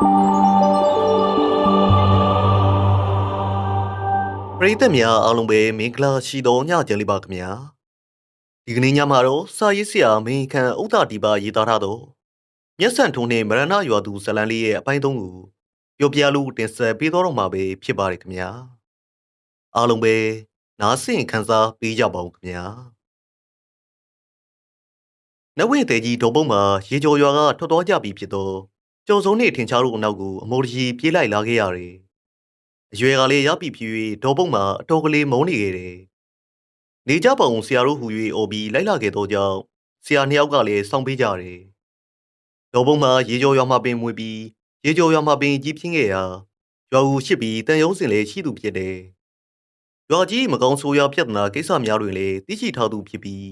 ပရိသတ်များအားလုံးပဲမင်္ဂလာရှိသောညချမ်းလေးပါခင်ဗျာဒီကနေ့ညမှာတော့စာရေးဆရာမင်းခန့်ဥဒ္ဒတီပါရေးသားထားသောမျက်စံထုံးနှင့်မရဏရွာသူဇလန်လေးရဲ့အပိုင်းသုံးကိုပြောပြလို့တင်ဆက်ပေးတော့မှာပဲဖြစ်ပါတယ်ခင်ဗျာအားလုံးပဲနားဆင်ခံစားပေးကြပါဦးခင်ဗျာနဝေတေကြီးဒေါ်ပုံမှာရေကျော်ရွာကထွက်သွားကြပြီဖြစ်သော ကျော်စုံနေထင်ရှားတို့အနောက်ကိုအမော်တကြီးပြေးလိုက်လာခဲ့ရတယ်အရွယ်ကလေးရောက်ပြီဖြစ်၍ဒေါ်ပုံမှာအတော်ကလေးမုန်းနေခဲ့တယ်နေကြပါအောင်ဆရာတို့ဟူ၍အော်ပြီးလိုက်လာခဲ့သောကြောင့်ဆရာနှစ်ယောက်ကလည်းစောင့်ပေးကြတယ်ဒေါ်ပုံမှာရေကျော်ရွာမှာပင်မွေပြီးရေကျော်ရွာမှာပင်ကြီးပြင်းခဲ့ရာရွာဦးရှိပြီးတန်ရုံးစင်လည်းရှိသူဖြစ်တယ်ရွာကြီးမကောင်းဆိုးရွာပြဿနာကိစ္စများတွင်လည်းသိရှိထားသူဖြစ်ပြီး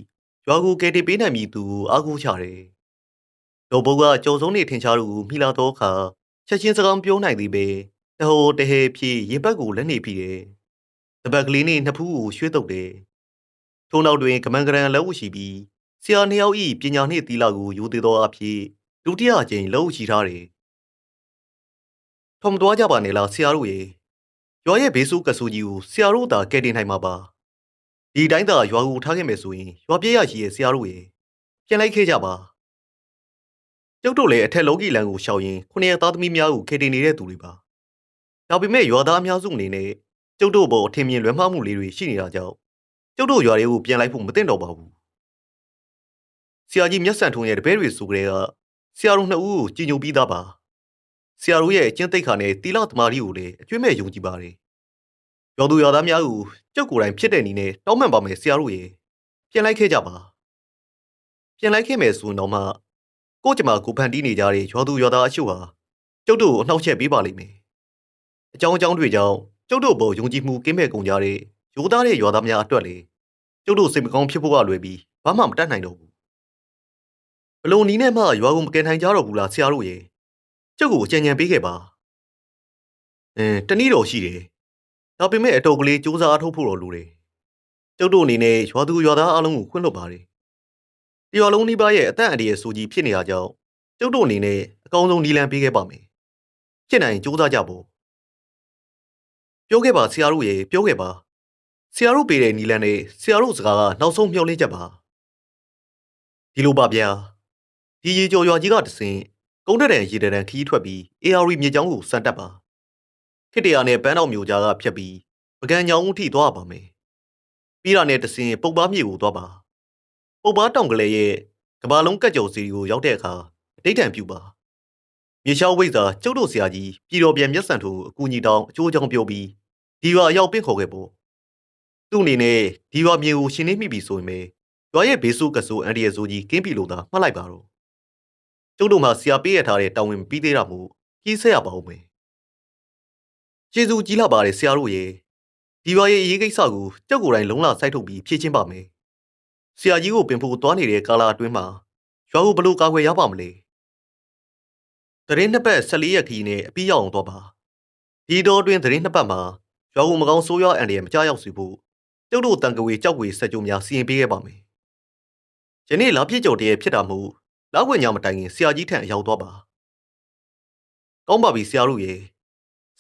ရွာကိုကယ်တင်ပေးနိုင်မည်သူကိုအားကိုးချတယ် ဒေါ်ပုံကကြော်စုံနေထင်ရှားသူကိုမိလာတော့အခါချက်ချင်းစကားမပြောနိုင်သေးပဲတဟိုတဟဲဖြစ်ရင်ဘက်ကိုလက်နေပြီးတယ်တပတ်ကလေးနဲ့နှစ်ဖူးကိုရွှေ့တုတ်တယ်ထို့နောက်တွင်ကမန်ကရန်လက်ဝှရှိပြီးဆရာနှစ်ယောက်၏ပညာနှင့်သီလကိုယူသေးသောအဖြစ်ဒုတိယအကြိမ်လက်ဝှရှိထားတယ်ထုံသွားကြပါနဲ့လားဆရာတို့ရေရွာရဲ့ဘေးစုကဆူကြီးကိုဆရာတို့သာကယ်တင်နိုင်မှာပါဒီတိုင်းသာရွာကိုထားခဲ့မယ်ဆိုရင်ရွာပြေးရရှိရဲ့ဆရာတို့ရေပြန်လိုက်ခဲ့ကြပါ ကျုပ်တို့လည်းအထက်လောကီလန်ကိုရှောင်ရင်ခုနှစ်သားသမီးများကိုကယ်တင်နေတဲ့သူတွေပါဒါပေမဲ့ရွာသားအများစုအနေနဲ့ကျုပ်တို့ဘောအထင်မြင်လွဲမှားမှုလေးတွေရှိနေတာကြောင့်ကျုပ်တို့ရွာတွေကိုပြန်လိုက်ဖို့မသင့်တော့ပါဘူးဆရာကြီးမျက်စံထုံးရဲ့တပည့်တွေဆိုကြတဲ့ကဆရာတို့နှစ်ဦးကိုကြည်ညိုပြီးသားပါဆရာတို့ရဲ့အကျင့်သိက္ခာနဲ့တီလာသမားကြီးကိုလည်းအကျွင့်မဲ့ယုံကြည်ပါတယ်ရွာသူရွာသားများကိုကျုပ်ကိုယ်တိုင်ဖြစ်တဲ့နည်းနဲ့တောင်းပန်ပါမယ်ဆရာတို့ရေပြန်လိုက်ခဲ့ကြပါပြန်လိုက်ခဲ့မယ်ဆိုရင်တော့မှ ကို့ကျမကိုဖန်တီးနေကြတဲ့ရွာသူရွာသားအချို့ဟာကျုပ်တို့ကိုအနှောက်အယှက်ပေးပါလိမ့်မယ်အကြောင်းအကြောင်းတွေကြောင့်ကျုပ်တို့ဘောယုံကြည်မှုကင်းမဲ့ကုန်ကြတဲ့ရိုးသားတဲ့ရွာသားများအတွက်လေကျုပ်တို့စိတ်မကောင်းဖြစ်ဖို့ကလွယ်ပြီးဘာမှမတတ်နိုင်တော့ဘူးဘလို့နီးနဲ့မှရွာကိုမကယ်နိုင်ကြတော့ဘူးလားဆရာတို့ရေကျုပ်ကိုအကြံဉာဏ်ပေးခဲ့ပါအင်းတနည်းတော်ရှိတယ်ဒါပေမဲ့အတော်ကလေးစူးစမ်းအထောက်ဖို့တော့လိုတယ်ကျုပ်တို့အနေနဲ့ရွာသူရွာသားအလုံးကိုခွင့်လွှတ်ပါတယ် တရွာလုံးနှိပါရဲ့အသက်အန္တရာယ်ဆိုကြီးဖြစ်နေတာကြောင့်ကျုပ်တို့အနေနဲ့အကောင်းဆုံးနီလန်ပေးခဲ့ပါမယ်ဖြစ်နိုင်စူးစမ်းကြဖို့ပြောခဲ့ပါဆရာတို့ရေပြောခဲ့ပါဆရာတို့ပေးတဲ့နီလန်နဲ့ဆရာတို့စကားကနောက်ဆုံးမျှော်လင့်ချက်ပါဒီလိုပါဗျာဒီရေကျော်ရွာကြီးကတဆင်ကုန်းတက်တဲ့ရေတံခီးထွက်ပြီး AR မြေကြောင်းကိုစံတက်ပါခိတရနဲ့ပန်းတော်မျိုးကြားကဖြတ်ပြီးပကံညောင်းဦးထိသွားပါမယ်ပြီးတာနဲ့တဆင်ပုတ်ပားမြေကိုသွားပါ ပုတ်ပားတောင်ကလေးရဲ့ကဘာလုံးကက်ကြော်စီကိုရောက်တဲ့အခါအတိတ်တန်ပြူပါမြေလျှောက်ဝိဇ္ဇာကျုပ်တို့ဆရာကြီးပြည်တော်ပြန်မျက်စံထိုးအကူညီတောင်းအကျိုးအကြောင်းပြောပြီးဒီရွာအရောက်ပင့်ခေါ်ခဲ့ပေါ့သူ့အနေနဲ့ဒီရွာမြေကိုရှင်းနေမိပြီဆိုရင်ပဲရွာရဲ့ဘေးဆိုးကဆိုးအန်ဒီရဲ့ဆိုးကြီးကင်းပြီလို့သာမှတ်လိုက်ပါတော့ကျုပ်တို့မှဆရာပေးရထားတဲ့တောင်းဝင်ပြီးသေးတာမို့ကြီးဆက်ရပါဦးမယ်ကျေးဇူးကြီးလာပါတယ်ဆရာတို့ရေဒီရွာရဲ့အရေးကိစ္စကိုကြောက်ကိုယ်တိုင်လုံးလာစိုက်ထုတ်ပြီးဖြည့်ချင်းပါမယ် ဆရာကြီးကိုပင်ဖို့သွားနေတဲ့ကာလာအတွင်းမှာရွာကိုဘလို့ကာကွယ်ရပါမလဲတရင်နှစ်ပတ်14ရက်ခီးနဲ့အပြီးရောက်အောင်သွားပါဒီတော့အတွင်းတရင်နှစ်ပတ်မှာရွာကိုမကောင်းဆိုးရွားအန်ဒီရမကြောက်ရောက်စီဖို့ကျုပ်တို့တန်ကဝေကြောက်ဝေဆက်ကြုံများစီရင်ပေးခဲ့ပါမယ်ယနေ့လာပြည့်ကြော်တည်းဖြစ်တာမို့လောက်ဝင်ညမတိုင်ခင်ဆရာကြီးထံအရောက်သွားပါကောင်းပါပြီဆရာတို့ရေ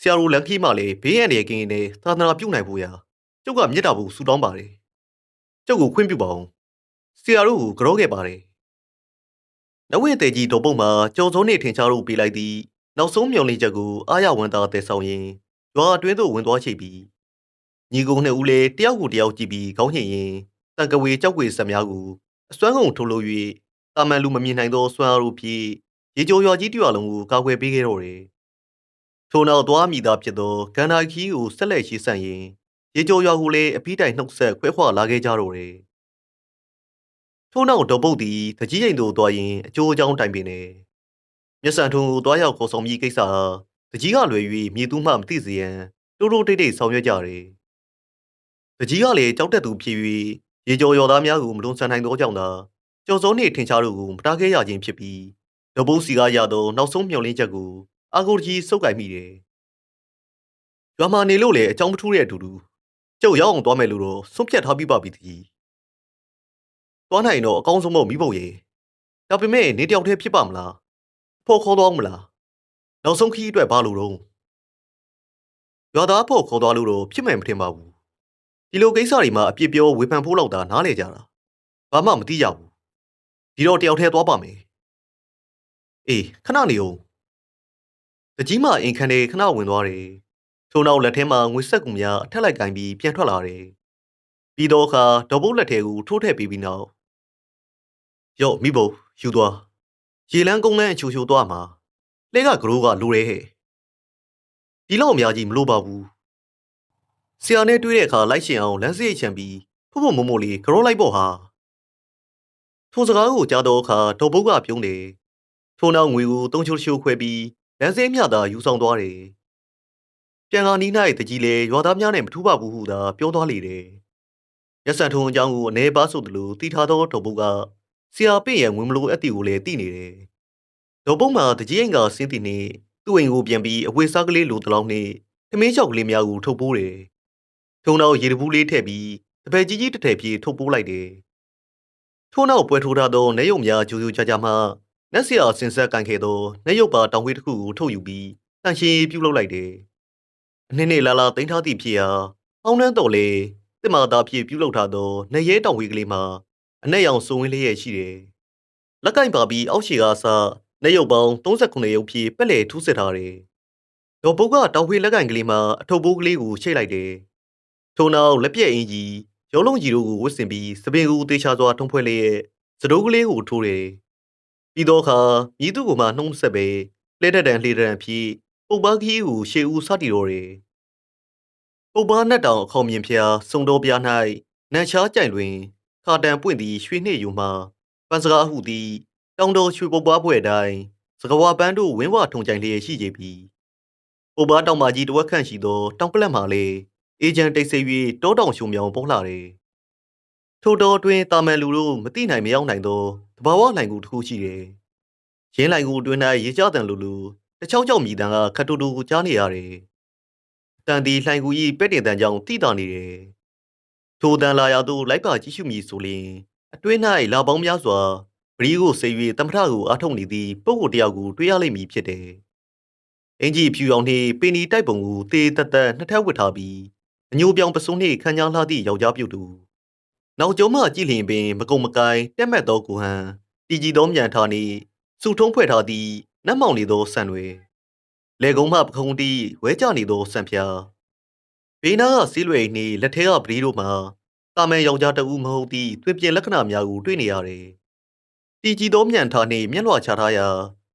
ဆရာတို့လန်ခီမှလည်းဘေးရန်တွေကင်းနေသာသနာပြုနိုင်ဖို့ရာကျုပ်ကမြတ်တာဖို့ဆူတောင်းပါတယ်ကျုပ်ကိုခွင့်ပြုပါအောင် ဆရာတို့ကိုကြောခဲ့ပါတယ်နဝေတေကြီးတော်ပုံမှာကြော်စုံနေထင်ရှားလို့ပေးလိုက်သည်နောက်ဆုံးမျော်လင့်ချက်ကိုအားရဝန်တာတဲ့ဆောင်ရင်ရွာအတွင်းသို့ဝင်သွားချိပြီးညီကုန်းနှစ်ဦးလည်းတယောက်ကိုတယောက်ကြည့်ပြီးခေါင်းညှင်ရင်တန်ကဝေကြောက်ွေဆက်များကိုအစွမ်းကုန်ထိုးလို့၍တာမန်လူမမြင်နိုင်သောစွမ်းအားတို့ဖြင့်ရေကြိုရွာကြီးတရွာလုံးကိုကာကွယ်ပေးခဲ့တော့တယ်ထို့နောက်သွားမိသားဖြစ်သောဂန္ဓာခီးကိုဆက်လက်ရှိဆန့်ရင်ရေကြိုရွာကိုလည်းအပြီးတိုင်နှုတ်ဆက်ခွဲခွာလာခဲ့ကြတော့တယ် ထို့နောက်ဒေါ်ပုတ်သည်တကြီးရင်တို့သွားရင်အကျိုးအကြောင်းတိုင်ပင်နေမျက်စံထုံကိုသွားရောက်ခေါ်ဆောင်ပြီးကိစ္စဟာတကြီးကလွယ်၍မြေသူမှမသိစေရန်တိုးတိုးတိတ်တိတ်ဆောင်ရွက်ကြတယ်တကြီးကလည်းကြောက်တက်သူဖြစ်၍ရေကြော်ရော်သားများကိုမလွန်ဆန်နိုင်သောကြောင့်သာကျော်စောနှင့်ထင်ရှားတို့ကိုမတားခဲ့ရခြင်းဖြစ်ပြီးဒဘုတ်စီကရသောနောက်ဆုံးမျှော်လင့်ချက်ကိုအာကိုကြီးစုပ်ကိုင်မိတယ်။ရွာမှာနေလို့လည်းအကြောင်းမထူးတဲ့အတူတူကျုပ်ရောက်အောင်သွားမယ်လို့တော့ဆုံးဖြတ်ထားပြီးပါပြီတကြီး။ သွားနိုင်တော့အကောင်းဆုံးမို့မိဖို့ရေ။ဒါပေမဲ့နေတယောက်တည်းဖြစ်ပါမလား။ဖော်ခေါ်တော့မလားနောက်ဆုံးခီးအတွက်ဘာလို့တော့ရွာသားဖို့ခေါ်သွားလို့တော့ဖြစ်မယ်မထင်ပါဘူးဒီလိုကိစ္စတွေမှာအပြစ်ပြောဝေဖန်ဖို့လောက်တာနားလေကြတာဘာမှမသိကြဘူးဒီတော့တယောက်တည်းသွားပါမယ်အေးခဏနေအောင်တကြီးမအိမ်ခန်းထဲခဏဝင်သွားတယ်ထို့နောက်လက်ထဲမှာငွေဆက်ကူများအထက်လိုက်ကင်ပြီးပြန်ထွက်လာတယ်ပြီးတော့အခါဒေါ်ဘုတ်လက်ထဲကိုထိုးထည့်ပြီးပြီးနောက် ရော့မိဘယူသွားရေလန်းကုန်းလန်းအချိုချိုသွားမှာလဲကဂရိုးကလိုရဲဟဲ့ဒီလောက်အများကြီးမလိုပါဘူးဆရာနဲ့တွေ့တဲ့အခါလိုက်ရှင်အောင်လမ်းစိတ်ချန်ပြီးဖုတ်ဖုတ်မုံမုံလေးဂရိုးလိုက်ပေါ့ဟာထိုစကားကိုကြားတော့အခါဒေါ်ဘုတ်ကပြုံးတယ်ထို့နောက်ငွေကိုတုံးချိုချိုခွဲပြီးလမ်းစိတ်မြသာယူဆောင်သွားတယ်ပြန်ကနီး၌တကြီးလေရွာသားများနဲ့မထူးပါဘူးဟုသာပြောသွားလေတယ်ရက်စံထုံအကြောင်းကိုအနေပါဆိုသလိုတီထားသောဒေါ်ဘုတ်က ဆရာပြည့်ရဲ့ဝင်မလို့အတီကိုလည်းတီးနေတယ်ဒေါ်ဘုတ်မှာတကြီးအိမ်ကဆင်းတည်နေသူ့အိမ်ကိုပြန်ပြီးအဝေးစားကလေးလိုတလောင်းနဲ့ထမင်းချောက်ကလေးများကိုထုတ်ပိုးတယ်ထုံနောက်ရေတဘူးလေးထည့်ပြီးတပည့်ကြီးကြီးတစ်ထည်ပြေထုတ်ပိုးလိုက်တယ်ထို့နောက်ပွဲထိုးထားသောနေရုံများကြိုးကြိုးချာချာမှနက်ဆရာစင်ဆက်ကန်ခဲ့သောနေရုပ်ပါတောင်ဝေးတစ်ခုကိုထုတ်ယူပြီးတန်ရှင်းပြုတ်လုပ်လိုက်တယ်အနှစ်နှစ်လာလာတင်ထားသည့်ဖြစ်ရာအောင်းနှန်းတော်လေတစ်မာသားဖြစ်ပြုတ်လုပ်ထားသောနေရဲတောင်ဝေးကလေးမှာ အနက်ရောင်စုံဝင်းလေးရဲ့ရှိတယ်လက်ကင်ပါပြီးအောက်ခြေကအစနေရုပ်ပေါင်း39ရုပ်ဖြစ်ပက်လေထူးစစ်ထားတယ်ဒေါ်ပုတ်ကတောင်ဝေးလက်ကင်ကလေးမှာအထုပ်ပိုးကလေးကိုချိတ်လိုက်တယ်ထို့နောက်လက်ပြက်အင်ကြီးရုံးလုံးကြီးတို့ကိုဝတ်ဆင်ပြီးစပင်ကိုတေချာစွာထုံးဖွဲ့လေးရဲ့စတိုးကလေးကိုထိုးတယ်ပြီးတော့အခါမြည်သူကမှနှုံးဆက်ပဲလဲတက်တန်လှေတန်ဖြစ်ပုပ်ပါခီးကိုရှေးဦးစတီတော်တယ်ပုပ်ပါနတ်တောင်အခေါင်မြင်ဖျားစုံတော်ပြား၌နန်ချားကြိုင်တွင် ခါတန်ပွင့်သည်ရွှေနှင့်ယူမှပန်းစကားဟုသည်တောင်တော်ရွှေပုပ်ပါပွဲတိုင်းစကဝါပန်းတို့ဝင်းဝထုံကြိုင်လျက်ရှိကြပြီပုပ်ပါတောင်မကြီးတဝက်ခန့်ရှိသောတောင်ကလပ်မှလည်းအေဂျင့်တိတ်ဆိတ်၍တောတောင်ရှုံမြောင်ပေါ်လာတယ်ထိုတော်တွင်တာမန်လူတို့မသိနိုင်မရောက်နိုင်သောတဘာဝလှိုင်ကူတစ်ခုရှိတယ်။ရင်းလှိုင်ကူအတွင်း၌ရေကြတန်လူလူတချောင်းကြောင့်မြည်တန်ကခတ်တူတူကိုကြားနေရတယ်။တန်ဒီလှိုင်ကူ၏ပဲ့တင်တန်ကြောင့်တိတာနေတယ်။ ထိုတန်လာရသို့လိုက်ပါကြည့်ရှုမည်ဆိုလျှင်အတွင်း၌လာပေါင်းများစွာပရီးကိုဆေး၍တမထကိုအားထုတ်နေသည့်ပုဂ္ဂိုလ်တစ်ယောက်ကိုတွေ့ရလိမ့်မည်ဖြစ်တယ်။အင်ကြီးဖြူအောင်နှင့်ပင်နီတိုက်ပုံကိုတေးတက်တက်နှစ်ထပ်ဝတ်ထားပြီးအညိုပြောင်ပစုံနှင့်ခန်းကြားလှသည့်ယောက်ျားပြုတ်သူနောက်ကျောမှကြည့်လျင်ပင်မကုံမကိုင်းတက်မက်သောကိုဟန်တီကြည်သောမြန်ထားနေစုထုံးဖွဲ့ထားသည့်နတ်မောင်နေသောဆန်တွေလေကုံမှပခုံးတီးဝဲကြနေသောဆန်ဖျား ဘေးနားကစီးလွယ်နှင့်လက်ထဲကပရီးတို့မှာတာမန်ယောက်ျားတဦးမဟုတ်သည့်တွင်ပြင်လက္ခဏာများကိုတွေ့နေရတယ်တီကြည်သောမြန်ထားနှင့်မျက်လွှာချထားရာ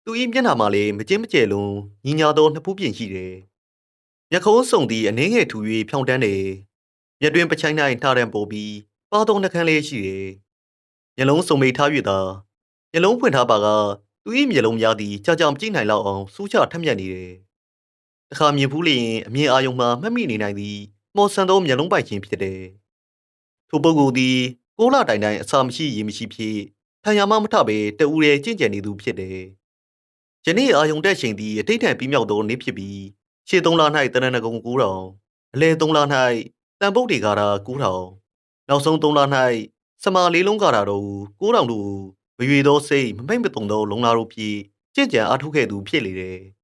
သူ၏မျက်နှာမှာလည်းမကျင်းမကျဲလုံးညီညာသောနှစ်ဖူးပြင်ရှိတယ်မျက်ခုံးစုံသည့်အနှင်းငယ်ထူ၍ဖြောင်းတန်းတယ်မျက်တွင်ပချိုင်း၌ထားရန်ပို့ပြီးပါသုံးနှခမ်းလေးရှိတယ်။မျက်လုံးစုံမိထား၍သာမျက်လုံးဖွင့်ထားပါကသူ၏မျက်လုံးများသည်ကြာကြာမကြည့်နိုင်လောက်အောင်စူးချထက်မြက်နေတယ်။ တခါမြင်ဖူးလျင်အမြင်အာရုံမှမှတ်မိနေနိုင်သည်မော်ဆန်သောမျက်လုံးပိုက်ခြင်းဖြစ်တယ်။ထိုပုဂ္ဂိုလ်သည်ကိုလာတိုင်တိုင်အစာမရှိရေမရှိဖြစ်ထံရမမထပဲတူရဲကြင့်ကြံနေသူဖြစ်တယ်။ယနေ့အာယုံတက်ချိန်သည်အထိတ်ထန်ပြီးမြောက်သောနေ့ဖြစ်ပြီးရှေ့သုံးလ၌တရဏဂုံကူးတော်အလဲသုံးလ၌တန်ပုတ်တေကာတာကူးတော်နောက်ဆုံး၃လ၌စမာလေးလုံးကာတာတို့ကိုးတောင်တို့မရွေသောစိတ်မမိတ်မတုံသောလုံလာတို့ဖြစ်ကြင်ကြံအားထုတ်ခဲ့သူဖြစ်လေတယ်။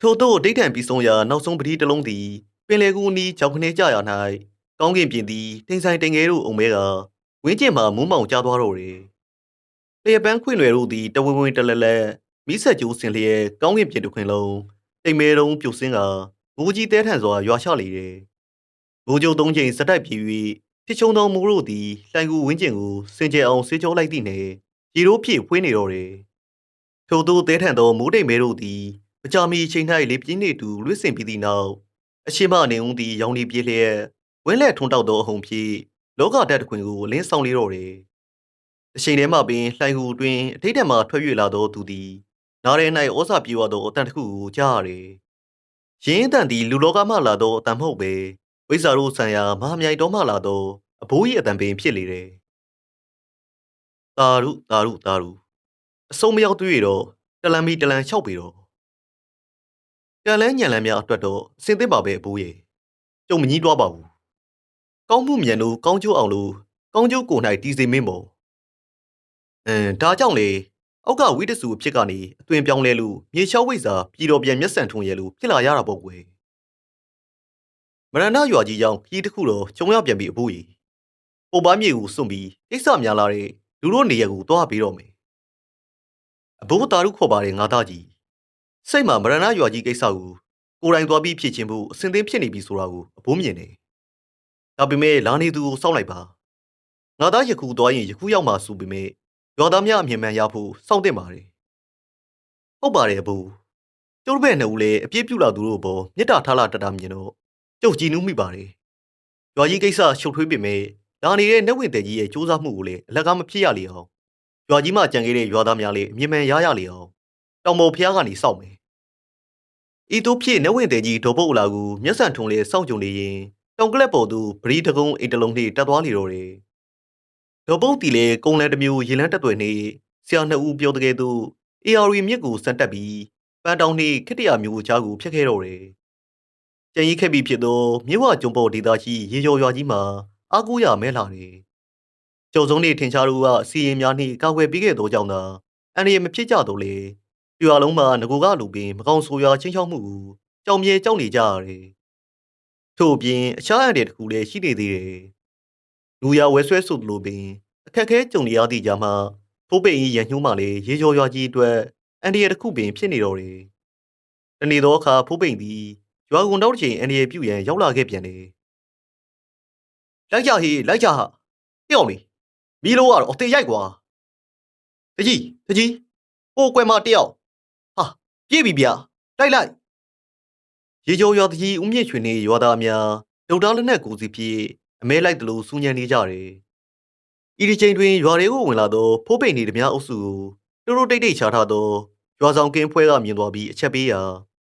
ထို့သောဒိဋ္ဌံပြီးဆုံးရာနောက်ဆုံးပတိတစ်လုံးသည်ပင်လေကူအနီးကြောင်ခနေကြရာ၌ကောင်းကင်ပြင်သည်တင်ဆိုင်တင်ငယ်တို့အုံမဲကဝင်းကျင်မှမူးမောင်ကျသွားတော့တယ်။လျက်ပန်းခွင့်လွယ်တို့သည်တဝင်းဝင်းတလဲလဲမိဆက်ကျိုးစင်လျက်ကောင်းကင်ပြင်တစ်ခွင်လုံးတိမ်မဲတုံးပြိုစင်းကဘူကြီးတဲထန်စွာရွာချလေတယ်။ဘူကျုံသုံးချိန်စတိုက်ပြေ၍ဖြစ်ချုံသောမူတို့သည်လှိုင်ကူဝင်းကျင်ကိုစင်ကြယ်အောင်ဆေးကြောလိုက်သည့်နှင့်ရေတို့ဖြည့်ဖွေးနေတော့တယ်။ထို့သောတဲထန်သောမိုးတိမ်မဲတို့သည် မကြမီချိန်၌လေပြင်းနေတူလွတ်စင်ပြီးသည့်နောက်အရှိမနေဦးသည်ရောင်နေပြေးလျက်ဝင်းလက်ထွန်းတောက်သောအဟုန်ဖြင့်လောကဓာတ်တခွင်ကိုလင်းဆောင်လေတော့တယ်။အချိန်ထဲမှပင်လှိုင်ကူတွင်အထိတ်တံမှထွက်၍လာသောသူသည်နားရဲ၌ဩစာပြေဝသောအတန်တစ်ခုကိုကြားရတယ်။ရင်းအတန်သည်လူလောကမှလာသောအတန်မဟုတ်ပဲဝိဇ္ဇာတို့ဆံရမဟာမြိုင်တော်မှလာသောအဘိုးကြီးအတန်ပင်ဖြစ်လေတယ်။တာရုတာရုတာရုအစုံမရောက်တွေ့တော့တလန်မီတလန်လျှောက်ပြီတော့ ကံလဲညံလန်းများအတွက်တော့အစင်သင့်ပါပဲအဘိုးရဲ့ကျုံမကြီးတွားပါဘူး။ကောင်းမှုမြန်လို့ကောင်းကျိုးအောင်လို့ကောင်းကျိုးကို၌တီးစိမင်းပေါ့။အင်းဒါကြောင့်လေအောက်ကဝိတစုအဖြစ်ကနေအသွင်ပြောင်းလဲလို့မြေလျှောက်ဝိဇ္ဇာပြည်တော်ပြန်မျက်စံထုံရဲလို့ဖြစ်လာရတာပေါ့ကွယ်မရဏရွာကြီးကြောင့်ခီးတစ်ခုတော့ကျုံရပြန်ပြီအဖိုးကြီးပုံပားမြေကိုစွန့်ပြီးကိစ္စများလာတဲ့လူတို့နေရက်ကိုတွားပြီးတော့မယ်အဘိုးတာရုခေါ်ပါတယ်ငါသားကြီး စိတ်မှာမရဏရွာကြီးကိစ္စကိုကိုယ်တိုင်သွားပြီးဖြစ်ချင်းဖို့အစဉ်သင်းဖြစ်နေပြီဆိုတာကိုအဘိုးမြင်တယ်ဒါပေမဲ့လာနေသူကိုစောင့်လိုက်ပါငါသားယခုသွားရင်ယခုရောက်မှဆိုပေမဲ့ရွာသားများအမြင်မှန်ရဖို့စောင့်တင်ပါတယ်ဟုတ်ပါတယ်အဘိုးကျုပ်တို့ဘက်နှစ်ဦးလည်းအပြည့်ပြုလာသူတို့ဘောမေတ္တာထားလာတတ်တာမြင်တော့ကျုပ်ကြည်နူးမိပါတယ်ရွာကြီးကိစ္စရှုပ်ထွေးပေမဲ့လာနေတဲ့နှက်ဝင်တဲ့ကြီးရဲ့စူးစမ်းမှုကိုလည်းအလကားမဖြစ်ရလေအောင်ရွာကြီးမှကြံခဲ့တဲ့ရွာသားများလည်းအမြင်မှန်ရရလေအောင်တောင်ပေါ်ဖျားကနေစောင့်မယ် ဤတို့ဖြစ်နှက်ဝင်တဲ့ကြီးဒေါ်ပုတ်လာကိုမျက်စံထုံလေးစောင့်ကြုံနေရင်တောင်ကလက်ပေါ်သူပရိတကုံအိတ်တလုံးနှင့်တက်သွားလေတော့တယ်ဒေါ်ပုတ်တီလေကုံလန်တစ်မျိုးရေလန်းတက်သွယ်နေဆရာနှစ်ဦးပြောတကယ်သူ AR မြစ်ကိုစက်တက်ပြီးပန်းတောင်နှင့်ခစ်တရာမျိုးကြားကိုဖျက်ခဲ့တော့တယ်ကြံရီခဲ့ပြီးဖြစ်သောမြေဝကျုံပေါ်ဒေသရှိရေကျော်ရွာကြီးမှာအာကူရမဲလာတယ်ကျုံစုံနေထင်ရှားတို့ကစီရင်များနှင့်ကာကွယ်ပေးခဲ့သောကြောင့်သာအန်ရမဖြစ်ကြတော့လေ ပြွာလုံးမှာငကိုကလူပင်မကောင်ဆိုရွာချင်းချောက်မှုကိုကြောင်မြဲကြောက်နေကြရတယ်ထို့အပြင်အခြားအန်တဲ့တခုလည်းရှိနေသေးတယ်လူရဝဲဆွဲဆိုသလိုပင်အခက်ခဲကြုံနေရသည့်ကြမှာဖိုးပိန်ကြီးရန်ညှိုးမှလည်းရေကျော်ရွာကြီးအတွက်အန်ဒီရတစ်ခုပင်ဖြစ်နေတော့တယ်တနေ့သောအခါဖိုးပိန်သည်ရွာကုန်တော့တစ်ချိန်အန်ဒီရပြုတ်ရန်ရောက်လာခဲ့ပြန်တယ်လိုက်ကြဟေးလိုက်ကြဟာတယောက်လေမီးလို့ကတော့အသေးရိုက်ကွာတကြီးတကြီးဟိုကွယ်မတယောက် ဟာပြေးပြီဗျာလိုက်လိုက်ရေကျော်ရွာတကြီးဦးမြင့်ရွှေနေရွာသားများဒုတ်တာလက်နဲ့ကိုစီပြေးအမဲလိုက်တယ်လို့စူးညံနေကြတယ်ဤဒီချိန်တွင်ရွာတွေကိုဝင်လာသောဖိုးပိန်နေသည်များအုပ်စုကိုတိုးတိုးတိတ်တိတ်ချထားသောရွာဆောင်ကင်းဖွဲကမြင်သွားပြီးအချက်ပေးရာ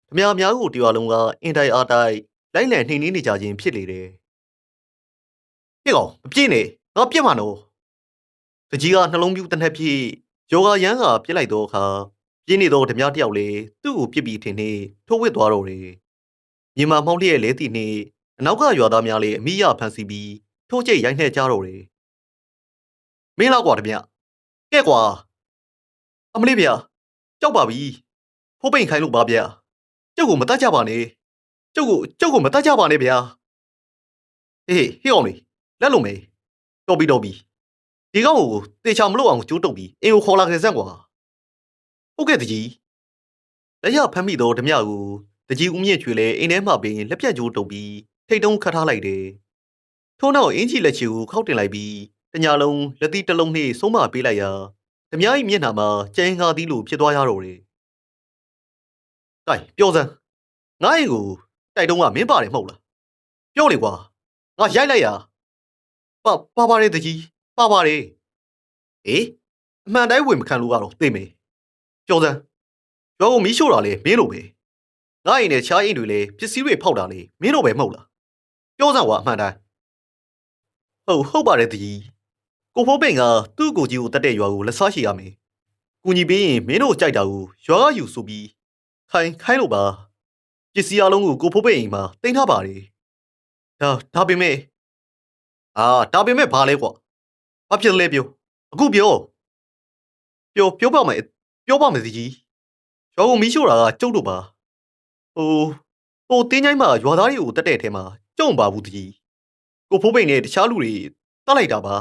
ဓမြများကိုတရွာလုံးကအင်တိုင်အားတိုက်လိုက်လံနှိမ်နင်းနေကြခြင်းဖြစ်လေတယ်။ပြေကောင်မပြေးနဲ့ငါပြက်မှာနော်။တကြီးကနှလုံးပြူတစ်နှက်ဖြစ်ယောဂရန်ကပြစ်လိုက်သောအခါ ပြင်းနေသောဓမြတယောက်လေသူ့ကိုပြစ်ပြီးထင်နေထိုးဝစ်သွားတော့တယ်။မြေမာမောင်းလျက်လဲတည်နေအနောက်ကရွာသားများလည်းအမိရဖန်စီပြီးထိုးကျိတ်ရိုက်နှက်ကြတော့တယ်။မင်းလောက်ကွာဓမြကဲ့ကွာအမလေးဗျာကြောက်ပါပြီဖိုးပိန်ခိုင်းလို့ပါဗျာကျုပ်ကိုမတတ်ကြပါနဲ့ကျုပ်ကိုကျုပ်ကိုမတတ်ကြပါနဲ့ဗျာဟေးဟေးအောင်လေလက်လုံးမေတော်ပြီတော်ပြီဒီကောင်ကိုတေချာမလို့အောင်ကျိုးတုပ်ပြီးအင်ကိုခေါ်လာခဲ့စမ်းကွာ ဟုတ်ကဲ့တကြီးလက်ရဖမ်းမိတော့ဓမြကိုတကြီးဦးမြင့်ချွေလဲအိမ်ထဲမှာပင်လက်ပြတ်ကျိုးတုပ်ပြီးထိတ်တုံးခတ်ထားလိုက်တယ်ထို့နောက်အင်ကြီးလက်ချီကိုခောက်တင်လိုက်ပြီးတညာလုံးလက်သီးတစ်လုံးနှင့်ဆုံးမပေးလိုက်ရာဓမြ၏မျက်နှာမှာကျန်းငါသီးလိုဖြစ်သွားရတော့တယ်။တိုင်ပြောစမ်းငါ့အိမ်ကိုတိုက်တုံးကမင်းပါတယ်မဟုတ်လား။ပြောလေကွာငါရိုက်လိုက်ရပါပါပါတယ်တကြီးပါပါတယ်။အေးအမှန်တိုင်းဝင်မခံလို့ကတော့သိမယ်။ ပြောစမ်းရွာကိုမီးရှို့တာလေမင်းလိုပဲ။ငါ့အိမ်နဲ့ချားအိမ်တွေလည်းပစ္စည်းတွေဖောက်တာလေမင်းတို့ပဲမဟုတ်လား။ပြောစမ်းကွာအမှန်တိုင်းဟုတ်ဟုတ်ပါတယ်တကြီးကိုဖိုးပိန်ကသူ့ကိုကြီးကိုတတ်တဲ့ရွာကိုလက်စားရှိရမယ်။ကူညီပေးရင်မင်းတို့ကြိုက်တာကိုရွာကယူဆိုပြီးခိုင်းခိုင်းလို့ပါပစ္စည်းအလုံးကိုကိုဖိုးပိန်အိမ်မှာတင်ထားပါတယ်။ဒါဒါပေမဲ့အာဒါပေမဲ့ဘာလဲကွာ။ဘာဖြစ်လဲပြောအခုပြောပြောပြောပါမယ် ပြောပါမယ်စီကြီး။ရွာကိုမီးရှို့တာကကျုပ်တို့ပါ။ဟိုဟိုတင်းချိုင်းမှာရွာသားတွေကိုတက်တဲ့အထဲမှာကျုံပါဘူးတကြီး။ကိုဖိုးပိန်နဲ့တခြားလူတွေတတ်လိုက်တာပါ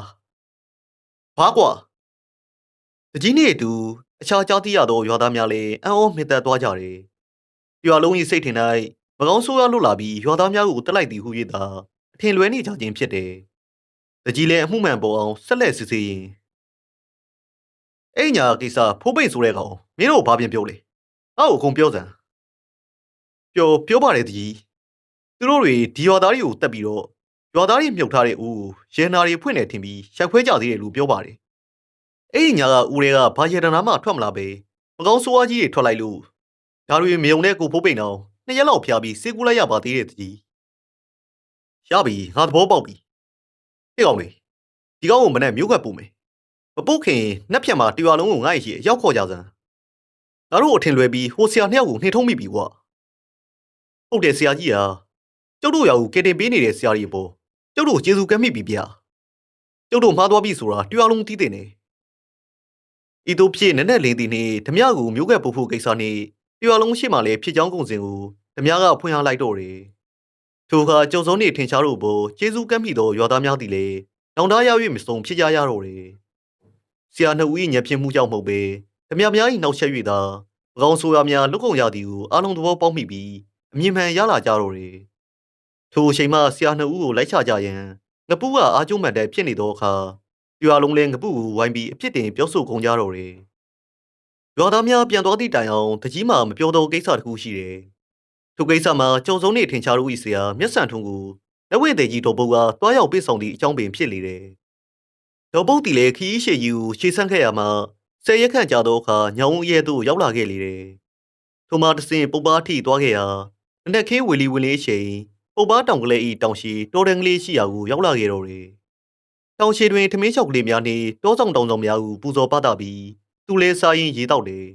။ဘာကွာတကြီးနဲ့အတူအခြားကြောက်တိရသောရွာသားများလည်းအံ့ဩမြင့်သက်သွားကြတယ်။ရွာလုံး၏စိတ်ထင်၌မကောင်းဆိုးရလွတ်လာပြီးရွာသားများကိုတက်လိုက်သည်ဟု၍သာအထင်လွဲနေကြခြင်းဖြစ်တယ်။တကြီးလည်းအမှုမှန်ပေါ်အောင်ဆက်လက်စစ်ဆေးရင် အဲ့ညာကိစ္စဖိုးပိတ်ဆိုတဲ့ကောင်မင်းတို့ဘာပြန်ပြောလဲ။အောက်အကုန်ပြောစမ်း။ပြောပြောပါတယ်တကြီး။သူတို့တွေဒီရွာသားတွေကိုတက်ပြီးတော့ရွာသားတွေမြုပ်ထားတဲ့ဦးရဲနာတွေဖွင့်နေထင်ပြီးရိုက်ခွဲကြသေးတယ်လို့ပြောပါတယ်။အဲ့ဒီညာကဦးတွေကဘာရတနာမှထွက်မလာပဲမကောင်းဆိုးဝါးကြီးတွေထွက်လိုက်လို့ဒါတွေမယုံတဲ့ကိုဖိုးပိန်အောင်နှစ်ရက်လောက်ဖျားပြီးစေကူလိုက်ရပါသေးတယ်တကြီး။ရပြီငါသဘောပေါက်ပြီ။ဟေ့ကောင်လေဒီကောင်ကိုမနဲ့မြို့ကပ်ပို့မယ်။ မပုတ်ခင်နှက်ဖြတ်မှာတရွာလုံးကိုငါ့ရဲ့ရောက်ခေါ်ကြစမ်း။ငါတို့အထင်လွဲပြီးဟိုဆရာနှစ်ယောက်ကိုနှင်ထုံးမိပြီကွာ။ဟုတ်တယ်ဆရာကြီးဟာကျုပ်တို့ရောက်ကိုကယ်တင်ပေးနေတဲ့ဆရာကြီးပေါ့ကျုပ်တို့ကျေးဇူးကမ်းမိပြီဗျာကျုပ်တို့မှားသွားပြီဆိုတာတရားလုံးတီးတဲ့နေဤသို့ဖြစ်နက်နက်လင်းသည်နှင့်ဓမြကိုမျိုးကပ်ပူဖို့ကိစ္စနှင့်ရွာလုံးရှိမှလည်းဖြစ်ကြောင်းကုန်စင်ကိုဓမြကဖွင့်ရလိုက်တော့တယ်ထိုအခါကြုံစုံနှင့်ထင်ရှားတို့ဘောကျေးဇူးကမ်းမိသောရွာသားများသည်လည်းတောင်တရ၍မစုံဖြစ်ကြရတော့တယ် ဆရာနှစ်ဦး၏ညံဖြစ်မှုကြောင့်မဟုတ်ပေဓမြများ၏နောက်ဆက်၍သာပကောင်းဆိုရများလွတ်ကုန်ရသည်ကိုအားလုံးသဘောပေါက်မိပြီးအမြင်မှန်ရလာကြတော့တယ်ထိုအချိန်မှဆရာနှစ်ဦးကိုလိုက်ချကြရန်ငပူးကအာကျုံးမှန်တဲ့ဖြစ်နေသောအခါရွာလုံးလည်းငပူးကိုဝိုင်းပြီးအဖြစ်တင်ပြောဆိုကုန်ကြတော့တယ်ရွာသားများပြန်သွားသည့်တိုင်အောင်တကြီးမှမပြောတော့ကိစ္စတစ်ခုရှိတယ်ထိုကိစ္စမှာကြုံစုံနေထင်ရှားလို့ဤဆရာမျက်စံထုံးကိုလက်ဝဲသေးကြီးတော်ပုတ်ကတွားရောက်ပြေဆောင်သည့်အကြောင်းပင်ဖြစ်လေတယ် တော်ပုတ်တီလည်းခီးရှေကြီးကိုရှေ့ဆန်းခဲ့ရမှာဆယ်ရက်ခန့်ကြာသောအခါညောင်ဦးရဲသို့ရောက်လာခဲ့လေတယ်ထိုမှာတစင်ပုပ္ပါထိသွားခဲ့ရာအနက်ခင်းဝီလီဝီလေးရှိန်ပုပ္ပါတောင်ကလေးဤတောင်ရှိတော်တန်ကလေးရှိရာကိုရောက်လာခဲ့တော့တယ်တောင်ရှိတွင်ထမင်းချောက်ကလေးများနှင့်တောဆောင်တောင်ဆောင်များကိုပူဇော်ပသပြီးသူလဲစားရင်ရေးတော့တယ်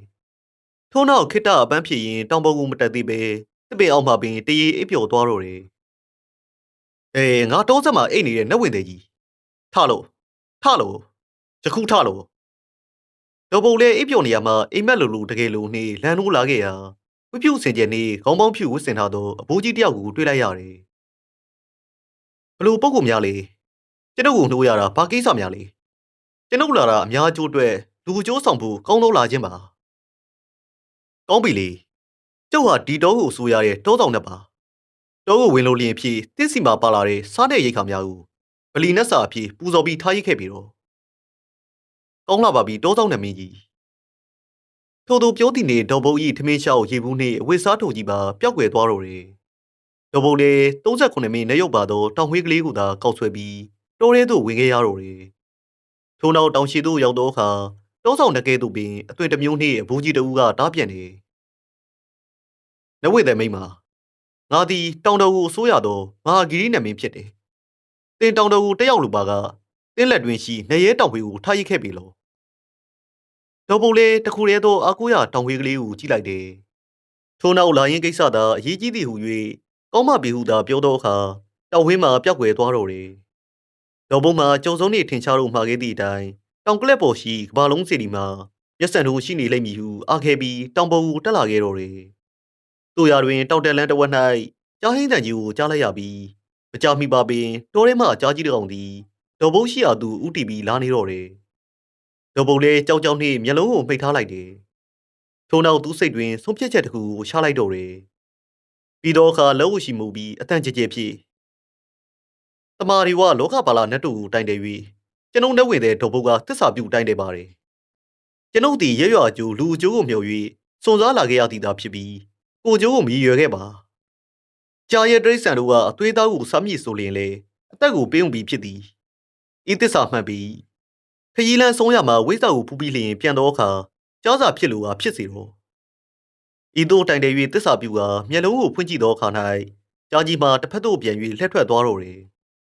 ထို့နောက်ခိတ္တအပန်းဖြစ်ရင်တောင်ပေါ်ကိုမတက်သေးပဲတစ်ပင်အောင်မှပင်တရေအိပ်ပျော်သွားတော့တယ်အေးငါတောဆက်မှာအိတ်နေတဲ့နှက်ဝင်သေးကြီးထလို့ ထလို့ယခုထလို့တော်ပုံလေအိပ်ပျော်နေရမှာအိမ်မက်လူလူတကယ်လို့နေလန်လို့လာခဲ့ရာဝပြူစင်ကျင်နေခေါင်းပေါင်းဖြူဝတ်ဆင်ထားသောအဘိုးကြီးတယောက်ကိုတွေ့လိုက်ရတယ်ဘလို့ပုံကူများလေကျွန်ုပ်ကိုနှိုးရတာဘာကိစ္စများလဲကျွန်ုပ်လာတာအများအကျိုးအတွက်လူအကျိုးဆောင်ဖို့ကောင်းတော့လာခြင်းပါကောင်းပြီလေကျုပ်ဟာဒီတောကိုဆိုရတဲ့တောဆောင်နဲ့ပါတောကိုဝင်လို့လျင်ဖြစ်တစ်စီမှာပါလာတဲ့စားတဲ့ရိတ်ခါများကို ဗလီနဲ့စာအဖြစ်ပူဇော်ပြီးထားရစ်ခဲ့ပြီတော့ကောင်းလာပါပြီတောဆောင်နဲ့မင်းကြီးထို့သူပြောသည်နေဒေါ်ဘုတ်ဤထမင်းရှောက်ရေဘူးနှင့်အဝတ်စားထုတ်ကြီးပါပျောက်ကွယ်သွားတော့တယ်ဒေါ်ဘုတ်လေ38မိနစ်နေရုပ်ပါသောတောင်ဝေးကလေးကိုသာကောက်ဆွဲပြီးတိုးရဲသို့ဝင်ခဲ့ရတော့တယ်ထို့နောက်တောင်ရှိသို့ရောက်သောအခါတောဆောင်တကဲသို့ပင်အသွင်တစ်မျိုးနှင့်အဘူးကြီးတဦးကတားပြန်နေနဝိတဲ့မိမငါသည်တောင်တော်ကိုဆိုးရသောမဟာဂီရီနမင်းဖြစ်တယ် တင်တောင်တော်ကိုတက်ရောက်လူပါကတင်းလက်တွင်ရှိနေရဲတောင်ဝေးကိုထားရစ်ခဲ့ပြီလောဒေါ်ပုံလေးတခုတည်းသောအာကိုရတောင်ဝေးကလေးကိုကြည့်လိုက်တယ်ထို့နောက်လာရင်ကိစ္စသာအရေးကြီးသည်ဟု၍ကောင်းမပြီဟုသာပြောသောအခါတောင်ဝင်းမှာပျောက်ကွယ်သွားတော့တယ်ဒေါ်ပုံမှာကြုံစုံနေထင်ရှားလို့မှာခဲ့သည့်အတိုင်းတောင်ကလက်ပေါ်ရှိကဘာလုံးစီဒီမှာမျက်စံတို့ရှိနေလိမ့်မည်ဟုအားခဲပြီးတောင်ပေါ်ကိုတက်လာခဲ့တော့တယ်။တို့ရတွင်တောင်တက်လန်းတစ်ဝက်၌ကြားဟင်းတန်ကြီးကိုကြားလိုက်ရပြီး မကြမီပါပင်တောထဲမှကြားကြီးတကောင်သည်ဒေါ်ဘုတ်ရှိရာသူဥတီပြီးလာနေတော့တယ်။ဒေါ်ဘုတ်လည်းကြောက်ကြောက်နှင့်မျက်လုံးကိုမှိတ်ထားလိုက်တယ်။ထို့နောက်သူ့စိတ်တွင်ဆုံးဖြတ်ချက်တစ်ခုကိုရှာလိုက်တော့တယ်။ပြီးတော့အခါလက်ဝရှိမှုပြီးအတန်ကြဲကြဲဖြစ်တမာရီဝလောကပါလာနတ်တို့ကိုတိုင်တယ်၍ကျွန်ုပ်နဲ့ဝင်တဲ့ဒေါ်ဘုတ်ကသစ္စာပြုတိုင်တယ်ပါတယ်။ကျွန်ုပ်ဒီရရွာကျိုးလူအကျိုးကိုမျှော်၍စွန်စားလာခဲ့ရသည်သာဖြစ်ပြီးကိုကျိုးကိုမြည်ရွယ်ခဲ့ပါ။ ကြာရဲတရိษံတို့ကအသွေးသားကိုစမ်းမြစ်ဆိုလျင်လေအသက်ကိုပေးုံပြီးဖြစ်သည်။ဤသစ္စာမှန်ပြီးခရီးလန်းဆုံးရမှာဝိဇ္ဇာကိုဖူးပြီးလျင်ပြန်တော့အခါကြောစာဖြစ်လို့ဟာဖြစ်စီတော့။ဤသို့တိုင်တယ်၍သစ္စာပြုကမျက်လုံးကိုဖွင့်ကြည့်သောအခါ၌ကြားကြီးမှတစ်ဖက်သို့ပြန်၍လှည့်ထွက်သွားတော့တယ်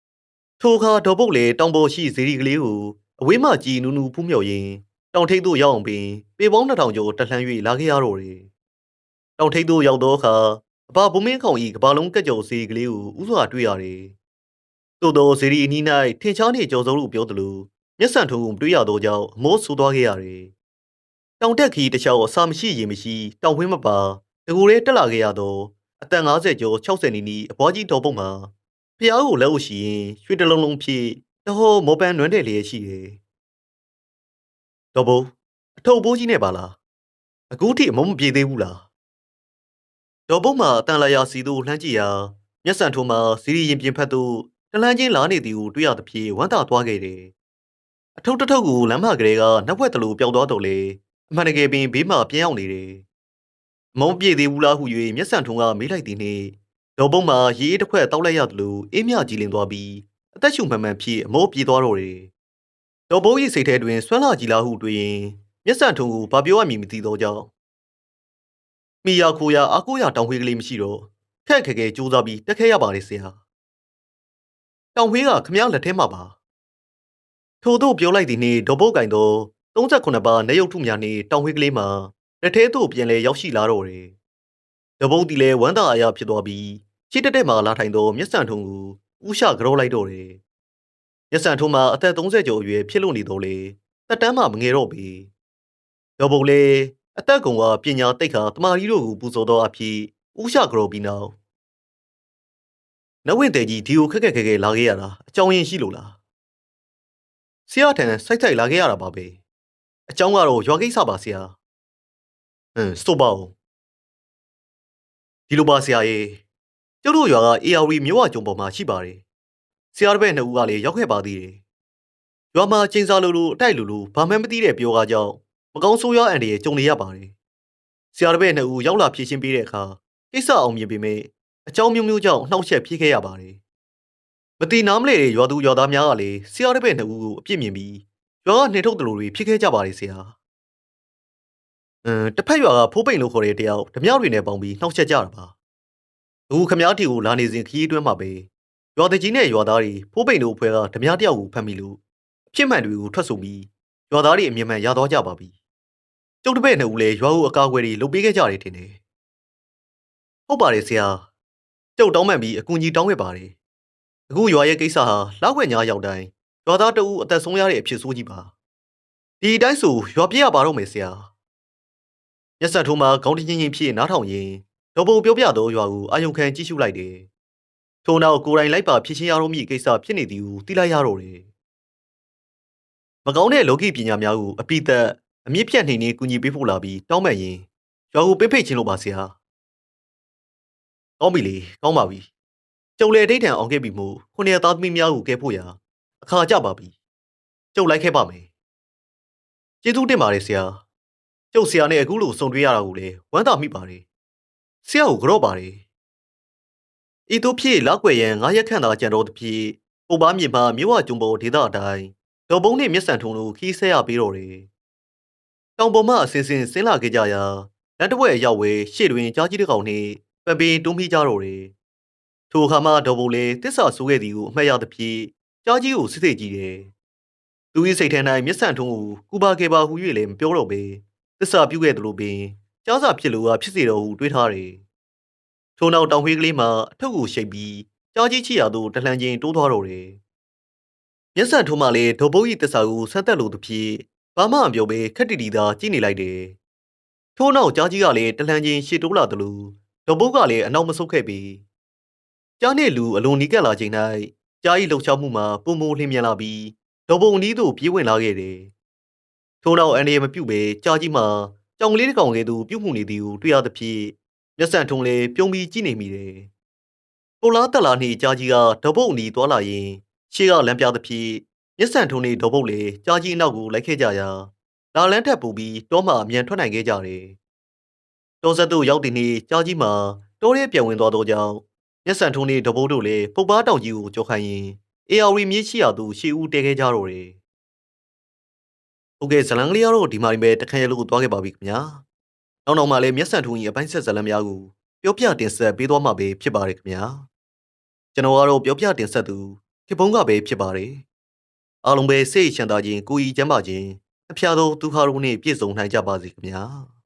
။ထိုအခါဒေါ်ပုတ်လေတောင်ပေါ်ရှိဇေဒီကလေးကိုအဝေးမှကြည်နူးနူးဖူးမြော်ရင်းတောင်ထိပ်သို့ရောက်အောင်ပင်ပေပေါင်း2000ကျော်တက်လှမ်း၍လာခဲ့ရတော့တယ်။တောင်ထိပ်သို့ရောက်သောအခါ အဘဘုံမင်းခေါင်ဤကဘာလုံးကက်ကြော်ဇေဒီကလေးကိုဥစွာတွေ့ရတယ်။သို့သောဇေဒီအနီး၌ထင်ရှားနေကြော်စုံလို့ပြောသလိုမျက်စံထုံကိုတွေ့ရသောကြောင့်အမောဆူသွားခဲ့ရတယ်။တောင်တက်ခီတခြားအစာမရှိရေမရှိတောင်ဝင်းမပါတကူရဲတက်လာခဲ့ရသောအသက်50ကျော်60နီးနီးအပွားကြီးတော်ပုံမှာဖျားကိုလက်အုပ်ရှိရင်ရွှေတလုံးလုံးဖြစ်တဟောမောပန်းနွမ်းတယ်လျက်ရှိတယ်။တော်ဘုံအထုပ်ပိုးကြီးနဲ့ပါလား။အခုထိအမုံမပြေသေးဘူးလား။ တော်ဘုံမှာအတန်လာရာစီတို့လှမ်းကြည့်ရာမျက်စံထုံးမှာစီရီရင်ပြင်ဖက်သို့တလန်းချင်းလာနေသည်ကိုတွေ့ရသဖြင့်ဝမ်းသာသွားခဲ့တယ်။အထုပ်တစ်ထုပ်ကိုလမ်းမကလေးကနှက်ဝက်တလူပျောက်သွားတော့လေအမှန်တကယ်ပင်ဘေးမှာပြန်ရောက်နေတယ်။အမုံပြေသေးဘူးလားဟု၍မျက်စံထုံးကမေးလိုက်သည်နှင့်ဒေါ်ပုံမှာရေးတစ်ခွက်တောက်လိုက်ရသလိုအေးမြကြည်လင်သွားပြီးအသက်ရှူမှန်မှန်ဖြစ်အမိုးပြေသွားတော့တယ်။ဒေါ်ဘိုး၏စိတ်ထဲတွင်ဆွမ်းလာကြည်လာဟုတွေ့ရင်မျက်စံထုံကိုဘာပြောရမည်မသိသောကြောင့် မိယာခိုယာအာကိုယာတောင်ဝေးကလေးမရှိတော့ခက်ခက်ခဲကြိုးစားပြီးတက်ခဲရပါလေဆရာ။တောင်ဝေးကခမည်းလက်ထဲမှာပါ။ထို့သို့ပြောလိုက်သည်နှင့်ဒေါ်ဘိုးကင်သော38ပါးနေရုပ်ထုများနှင့်တောင်ဝေးကလေးမှာလက်ထဲသို့ပြန်လဲရောက်ရှိလာတော့တယ်။ဒေါ်ဘိုးသည်လည်းဝမ်းသာအရာဖြစ်သွားပြီးချစ်တက်တက်မှလာထိုင်သောမျက်စံထုံကိုဥရှကြောလိုက်တော့တယ်။မျက်စံထုံးမှာအသက်30ကျော်အရွယ်ဖြစ်လို့နေတော့လေတက်တန်းမှမငယ်တော့ပေဒေါ်ဘုံလည်း အသက်ကုန်ကပညာတိတ်ခါတမာကြီးတို့ကိုပူဇော်တော်အဖြစ်ဥရှကြော်ပြီးနောက်နဝင့်တဲ့ကြီးဒီကိုခက်ခက်ခဲခဲလာခဲ့ရတာအကြောင်းရင်းရှိလို့လားဆရာထံစိုက်စိုက်လာခဲ့ရတာပါပဲအကြောင်းကတော့ရွာကိစ္စပါဆရာဟမ်စတော့ပါဦးဒီလိုပါဆရာရေကျုပ်တို့ရွာက ARV မြို့ဝကျုံပေါ်မှာရှိပါတယ်ဆရာတစ်ပည့်နှစ်ဦးကလည်းရောက်ခဲ့ပါသေးတယ်ရွာမှာချင်းစားလို့လို့အတိုက်လို့လို့ဘာမှမသိတဲ့ပြောကားကြောင့် မကောင်းဆိုးရွားအန်တွေကြုံနေရပါတယ်ဆရာတစ်ပည့်နှစ်ဦးရောက်လာဖြည့်ရှင်းပေးတဲ့အခါကိစ္စအောင်မြင်ပေမဲ့အကြောင်းမျိုးမျိုးကြောင့်နှောက်ယှက်ဖြစ်ခဲ့ရပါတယ်မတိနားမလဲတဲ့ရွာသူရွာသားများကလည်းဆရာတစ်ပည့်နှစ်ဦးကိုအပြစ်မြင်ပြီးရွာကနှင်ထုတ်တယ်လို့တွေဖြစ်ခဲ့ကြပါတယ်ဆရာအမ်တစ်ဖက်ရွာကဖိုးပိန်လို့ခေါ်တဲ့တယောက်ဓမြတွေနဲ့ပေါင်းပြီးနှောက်ယှက်ကြတာပါအခုခမားတီကိုလာနေစဉ်ခရီးတွင်းမှာပဲရွာတကြီးနဲ့ရွာသားတွေဖိုးပိန်တို့အဖွဲ့ကဓမြတယောက်ကိုဖမ်းမိလို့အဖြစ်မှန်တွေကိုထွက်ဆိုပြီးရွာသားတွေအမြင်မှန်ရသွားကြပါပြီ ကျုပ်တစ်ပည့်နှစ်ဦးလည်းရွာကိုအကာအကွယ်တွေလုပ်ပေးခဲ့ကြတယ်ထင်တယ်ဟုတ်ပါတယ်ဆရာကျုပ်တောင်းမှန်ပြီးအကူအညီတောင်းခဲ့ပါတယ်အခုရွာရဲ့ကိစ္စဟာလောက်ွက်ညာရောက်တိုင်းရွာသားတအူးအသက်ဆုံးရတဲ့အဖြစ်ဆိုးကြီးပါဒီအတိုင်းဆိုရွာပြည့်ရပါတော့မယ်ဆရာမျက်စက်ထိုးမှာခေါင်းတင်းချင်းဖြစ်နားထောင်ရင်းဒေါ်ပုံပြောပြသောရွာကိုအာယုံခံကြည့်ရှုလိုက်တယ်ထို့နောက်ကိုယ်တိုင်လိုက်ပါဖြစ်ချင်းရတော့မည့်ကိစ္စဖြစ်နေသည်ကိုသိလိုက်ရတော့တယ်မကောင်းတဲ့လောကီပညာများကိုအပိသက် အမြင့်ဖြတ်နေနေကူညီပေးဖို့လာပြီးတောင်းပန်ရင်ရွာကိုပိတ်ဖိတ်ခြင်းလို့ပါဆရာကောင်းပြီလေကောင်းပါပြီကျုပ်လည်းအဋိဌံအောင်ခဲ့ပြီမို့ခုနှစ်သားသမီးများကိုကဲဖို့ရာအခါကြပါပြီကျုပ်လိုက်ခဲ့ပါမယ်ကျေးဇူးတင်ပါတယ်ဆရာကျုပ်ဆရာနဲ့အခုလိုဆုံတွေ့ရတာကိုလည်းဝမ်းသာမိပါတယ်ဆရာကိုကြော့ပါတယ်ဤသို့ဖြစ်လောက်ွယ်ရန်ငါးရက်ခန့်သာကြံတော်သဖြင့်ပုပ်ပါမြေမှာမြို့ဝကျုံပေါ်ဒေသအတိုင်းဒေါ်ပုံးနှင့်မျက်စံထုံတို့ခီးဆဲရပြီးတော့တယ် တောင်ပေါ်မှအစင်စင်ဆင်းလာခဲ့ကြရာလက်တဝက်အရောက်ဝဲရှေ့တွင်ကြားကြီးတစ်ကောင်နှင့်ပပင်းတွန်းမိကြတော့တယ်ထိုအခါမှဒေါ်ပုံးလည်းတစ္ဆာဆိုးခဲ့သည်ကိုအမှတ်ရသဖြင့်ကြားကြီးကိုစစ်စစ်ကြည့်တယ်သူ၏စိတ်ထဲ၌မျက်စံထုံးကိုကူပါကေပါဟူ၍လည်းမပြောတော့ပေတစ္ဆာပြုခဲ့သလိုပင်ကြားစာဖြစ်လို့ကဖြစ်စေတော့ဟုတွေးထားတယ်ထိုနောက်တောင်ခွေးကလေးမှအထုပ်ကိုရှိတ်ပြီးကြားကြီးချီရသို့တလှန်ချင်းတိုးသွားတော့တယ်မျက်စံထုံးမှလည်းဒေါ်ဘုတ်၏တစ္ဆာကိုဆက်သက်လို့သဖြင့် ဘာမှမပြောဘဲခက်တီတီသာကြည့်နေလိုက်တယ်ထို့နောက်ကြားကြီးကလည်းတလှန်ချင်းရှေ့တိုးလာသလိုဒေါ်ဘုတ်ကလည်းအနောက်မဆုတ်ခဲ့ပြီးကြားနဲ့လူအလွန်နီးကပ်လာချိန်၌ကြား၏လှုပ်ရှားမှုမှာပုံမလင်းမြန်လာပြီးဒေါ်ဘုံအနီးသို့ပြေးဝင်လာခဲ့တယ်ထို့နောက်အန်ဒီမပြုတ်ပဲကြားကြီးမှာကြောင်ကလေးတစ်ကောင်ကဲ့သို့ပြုတ်မှုနေသည်ကိုတွေ့ရသဖြင့်မျက်စံထုံလည်းပြုံးပြီးကြည့်နေမိတယ်ကိုလားတက်လာနှင့်ကြားကြီးကဒေါ်ဘုတ်အနီးသွားလာရင်ရှေ့ကလမ်းပြသဖြင့် မျက်စံထုံနှင့်ဒေါ်ဘုတ်လည်းကြားကြီးနောက်ကိုလိုက်ခဲ့ကြရာလာလန်းထက်ပူပြီးတောမှအမြန်ထွက်နိုင်ခဲ့ကြတယ်တောဆက်သို့ရောက်တဲ့နေ့ကြားကြီးမှာတောရဲပြန်ဝင်သွားသောကြောင့်မျက်စံထုံးနှင့်ဒေါ်ဘုတ်တို့လည်းပုပ်ပားတောင်ကြီးကိုကြောက်ခိုင်းရင်အေယာရီမြေရှိရာသို့ရှေ့ဦးတဲခဲ့ကြတော့တယ်။ဟုတ်ကဲ့ဇလန်ကလေးကတော့ဒီမှာဒီပဲတခန့်ရလို့သွားခဲ့ပါပြီခင်ဗျာ။နောက်နောက်မှလည်းမျက်စံထုံးကြီးအပိုင်းဆက်ဇလန်များကိုပြောပြတင်ဆက်ပေးသွားမှာပဲဖြစ်ပါတယ်ခင်ဗျာ။ကျွန်တော်ကတော့ပြောပြတင်ဆက်သူခေပုံးကပဲဖြစ်ပါတယ်။ အားလုံးပဲစိတ်ချမ်းသာခြင်းကိုယ်ဤချမ်းသာခြင်းအဖျားသောဒုက္ခတို့နှင့်ပြည့်စုံနိုင်ကြပါစေခင်ဗျာ။